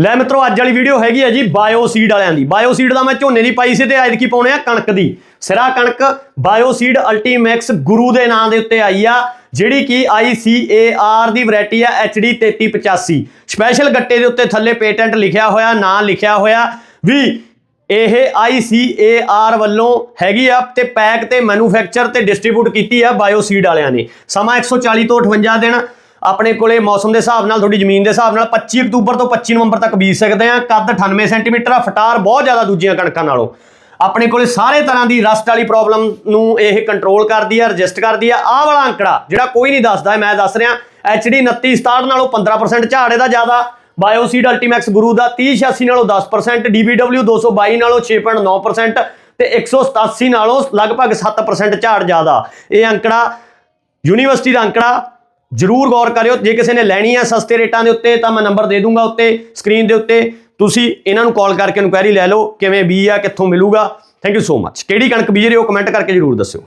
ਲੈ ਮਿੱਤਰੋ, ਅੱਜ ਵਾਲੀ ਵੀਡੀਓ ਹੈਗੀ ਆ ਜੀ ਬਾਇਓ ਸੀਡ ਵਾਲਿਆਂ ਦੀ। ਬਾਇਓਸੀਡ ਦਾ ਮੈਂ ਝੋਨੇ ਦੀ ਪਾਈ ਸੀ ਤੇ ਅੱਜ ਕੀ ਪਾਉਣੇ ਆ ਕਣਕ ਦੀ। ਸਿਰਾ ਕਣਕ ਬਾਇਓ ਸੀਡ ਅਲਟੀਮੈਕਸ ਗੁਰੂ ਦੇ ਨਾਂ ਦੇ ਉੱਤੇ ਆਈ ਆ, ਜਿਹੜੀ ਕਿ ICAR ਦੀ ਵੈਰਾਈਟੀ ਆ HD 3385 ਸਪੈਸ਼ਲ ਗੱਟੇ ਦੇ ਉੱਤੇ ਥੱਲੇ ਪੇਟੈਂਟ ਲਿਖਿਆ ਹੋਇਆ, ਨਾਂ ਲਿਖਿਆ ਹੋਇਆ ਵੀ ਇਹ ICAR ਵੱਲੋਂ ਹੈਗੀ ਆ ਤੇ ਪੈਕ ਤੇ ਮੈਨੂਫੈਕਚਰ ਤੇ ਡਿਸਟ੍ਰੀਬਿਊਟ ਕੀਤੀ ਆ ਬਾਇਓ ਸੀਡ ਵਾਲਿਆਂ ਨੇ। ਸਮਾਂ 140 ਤੋਂ 58 ਦਿਨ ਆਪਣੇ ਕੋਲੇ ਮੌਸਮ ਦੇ ਹਿਸਾਬ ਨਾਲ, ਤੁਹਾਡੀ ਜ਼ਮੀਨ ਦੇ ਹਿਸਾਬ ਨਾਲ 25 ਅਕਤੂਬਰ ਤੋਂ 25 ਨਵੰਬਰ ਤੱਕ ਬੀਜ ਸਕਦੇ ਆ ਕੱਦ 98 ਸੈਂਟੀਮੀਟਰ ਆ, ਫਟਾਰ ਬਹੁਤ ਜ਼ਿਆਦਾ ਦੂਜੀਆਂ ਕਣਕਾਂ ਨਾਲੋਂ। ਆਪਣੇ ਕੋਲੇ ਸਾਰੇ ਤਰ੍ਹਾਂ ਦੀ ਰਸਟ ਵਾਲੀ ਪ੍ਰੋਬਲਮ ਨੂੰ ਇਹ ਕੰਟਰੋਲ ਕਰਦੀ ਆ ਰਜਿਸਟ ਕਰਦੀ ਆ। ਆਹ ਵਾਲਾ ਅੰਕੜਾ, ਜਿਹੜਾ ਕੋਈ ਨਹੀਂ ਦੱਸਦਾ, ਮੈਂ ਦੱਸ ਰਿਹਾ HD 2967 ਨਾਲੋਂ 15% ਝਾੜ ਇਹਦਾ ਜ਼ਿਆਦਾ। ਬਾਇਓਸੀਡ ਅਲਟੀਮੈਕਸ ਗੁਰੂ ਦਾ 3086 ਨਾਲੋਂ 10% DBW 222 ਨਾਲੋਂ 6.9% ਤੇ 187 ਨਾਲੋਂ ਲਗਭਗ 7% ਝਾੜ ਜ਼ਿਆਦਾ। ਇਹ ਅੰਕੜਾ, ਯੂਨੀਵਰਸਿਟੀ ਦਾ ਅੰਕੜਾ ਜਰੂਰ ਗੌਰ ਕਰਿਓ, ਜੇ ਕਿਸੇ ਨੇ ਲੈਣੀ ਹੈ ਸਸਤੇ ਰੇਟਾਂ ਦੇ ਉੱਤੇ, ਤਾਂ ਮੈਂ ਨੰਬਰ ਦੇ ਦੂੰਗਾ ਉੱਤੇ ਸਕਰੀਨ ਦੇ ਉੱਤੇ। ਤੁਸੀਂ ਇਹਨਾਂ ਨੂੰ ਕਾਲ ਕਰਕੇ ਇਨਕੁਆਇਰੀ ਲੈ ਲਓ, ਕਿਵੇਂ ਬੀ ਆ, ਕਿੱਥੋਂ ਮਿਲੂਗਾ। ਥੈਂਕ ਯੂ ਸੋ ਮੱਚ ਕਿਹੜੀ ਕਣਕ ਬੀਜ ਰਹੇ ਹੋ ਕਮੈਂਟ ਕਰਕੇ ਜਰੂਰ ਦੱਸਿਓ।